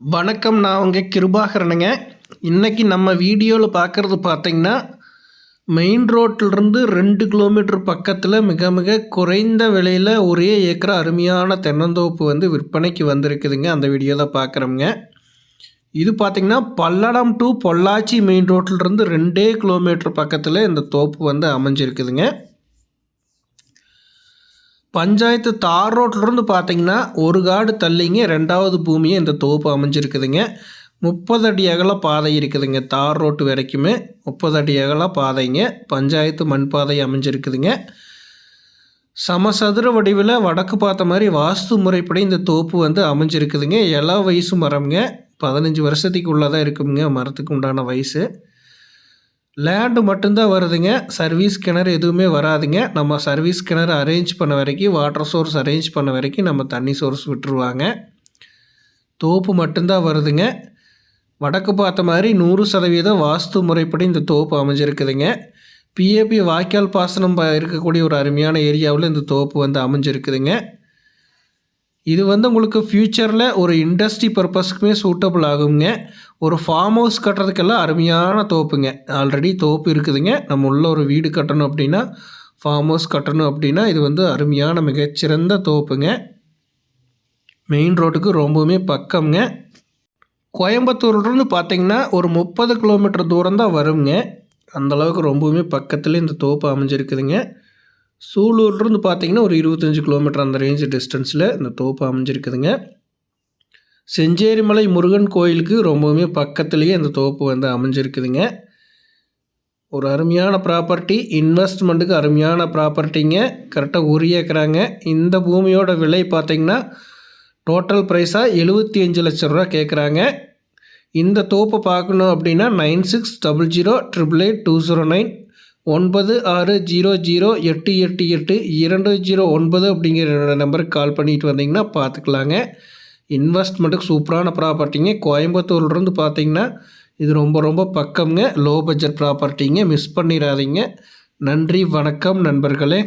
வணக்கம் நான் உங்கள் கிருபாகரனுங்க. இன்றைக்கி நம்ம வீடியோவில் பார்க்குறது பார்த்தீங்கன்னா மெயின் ரோட்டிலிருந்து ரெண்டு கிலோமீட்டர் பக்கத்தில் மிக மிக குறைந்த விலையில் ஒரே ஏக்கர் அருமையான தென்னந்தோப்பு வந்து விற்பனைக்கு வந்திருக்குதுங்க. அந்த வீடியோ தான் பார்க்குறோங்க இது பார்த்திங்கன்னா பல்லடம் டு பொள்ளாச்சி மெயின் ரோட்டிலிருந்து ரெண்டே கிலோமீட்டர் பக்கத்தில் இந்த தோப்பு வந்து அமைஞ்சிருக்குதுங்க. பஞ்சாயத்து தார் ரோட்லேருந்து பார்த்தீங்கன்னா ஒரு காடு தள்ளிங்க ரெண்டாவது பூமியை இந்த தோப்பு அமைஞ்சிருக்குதுங்க. முப்பது அடி அகல பாதை இருக்குதுங்க தார் ரோட்டு வரைக்குமே. முப்பது அடி அகல பாதைங்க பஞ்சாயத்து மண் பாதை அமைஞ்சிருக்குதுங்க. சமசதுர வடிவில் வடக்கு பார்த்த மாதிரி வாஸ்து முறைப்படி இந்த தோப்பு வந்து அமைஞ்சிருக்குதுங்க. எல்லா வயசு மரம்ங்க. பதினஞ்சு வருஷத்துக்கு உள்ளதாக இருக்குங்க மரத்துக்கு உண்டான வயசு. லேண்டு மட்டும்தான் வருதுங்க. சர்வீஸ் கிணறு எதுவுமே வராதுங்க. நம்ம சர்வீஸ் கிணறு அரேஞ்ச் பண்ண வரைக்கும் வாட்டர் சோர்ஸ் அரேஞ்ச் பண்ண வரைக்கும் நம்ம தண்ணி சோர்ஸ் விட்டுருவாங்க. தோப்பு மட்டும்தான் வருதுங்க. வடக்கு பார்த்த மாதிரி நூறு சதவீதம் வாஸ்து முறைப்படி இந்த தோப்பு அமைஞ்சிருக்குதுங்க. பிஏபி வாய்க்கால் பாசனம் ப- இருக்கக்கூடிய ஒரு அருமையான ஏரியாவில் இந்த தோப்பு வந்து அமைஞ்சிருக்குதுங்க. இது வந்து உங்களுக்கு ஃப்யூச்சரில் ஒரு இண்டஸ்ட்ரி பர்பஸ்க்குமே சூட்டபிள் ஆகுங்க. ஒரு ஃபார்ம் ஹவுஸ் கட்டுறதுக்கெல்லாம் அருமையான தோப்புங்க. ஆல்ரெடி தோப்பு இருக்குதுங்க. நம்ம உள்ள ஒரு வீடு கட்டணும் அப்படின்னா ஃபார்ம் ஹவுஸ் கட்டணும் அப்படின்னா இது வந்து அருமையான மிகச்சிறந்த தோப்புங்க. மெயின் ரோட்டுக்கு ரொம்பவுமே பக்கம்ங்க. கோயம்புத்தூர்லேருந்து பார்த்தீங்கன்னா ஒரு முப்பது கிலோமீட்டர் தூரம் தான் வருங்க. அந்தளவுக்கு ரொம்பவுமே பக்கத்தில் இந்த தோப்பு அமைஞ்சிருக்குதுங்க. சூலூர்லேருந்து பார்த்தீங்கன்னா ஒரு இருபத்தஞ்சி கிலோமீட்டர் அந்த ரேஞ்சு டிஸ்டன்ஸில் இந்த தோப்பு அமைஞ்சிருக்குதுங்க. செஞ்சேரிமலை முருகன் கோயிலுக்கு ரொம்பவுமே பக்கத்துலேயே இந்த தோப்பு வந்து அமைஞ்சிருக்குதுங்க. ஒரு அருமையான ப்ராப்பர்ட்டி இன்வெஸ்ட்மெண்ட்டுக்கு அருமையான ப்ராப்பர்ட்டிங்க கரெக்டாக ஒரு ஏக்கராங்க இந்த பூமியோட விலை பார்த்திங்கன்னா டோட்டல் ப்ரைஸாக எழுபத்தி அஞ்சு லட்ச ரூபா கேட்குறாங்க இந்த தோப்பை பார்க்கணும் அப்படின்னா nine six double zero triple eight two zero nine ஒன்பது ஆறு ஜீரோ ஜீரோ எட்டு எட்டு எட்டு இரண்டு ஜீரோ ஒன்பது அப்படிங்கிற நம்பருக்கு கால் பண்ணிட்டு வந்தீங்கன்னா பார்த்துக்கலாங்க. இன்வெஸ்ட்மெண்ட்டுக்கு சூப்பரான ப்ராப்பர்ட்டிங்க. கோயம்புத்தூர்லேருந்து பார்த்தீங்கன்னா இது ரொம்ப ரொம்ப பக்கம்ங்க. லோ பட்ஜெட் ப்ராப்பர்ட்டிங்க. மிஸ் பண்ணிடாதீங்க. நன்றி வணக்கம் நண்பர்களே.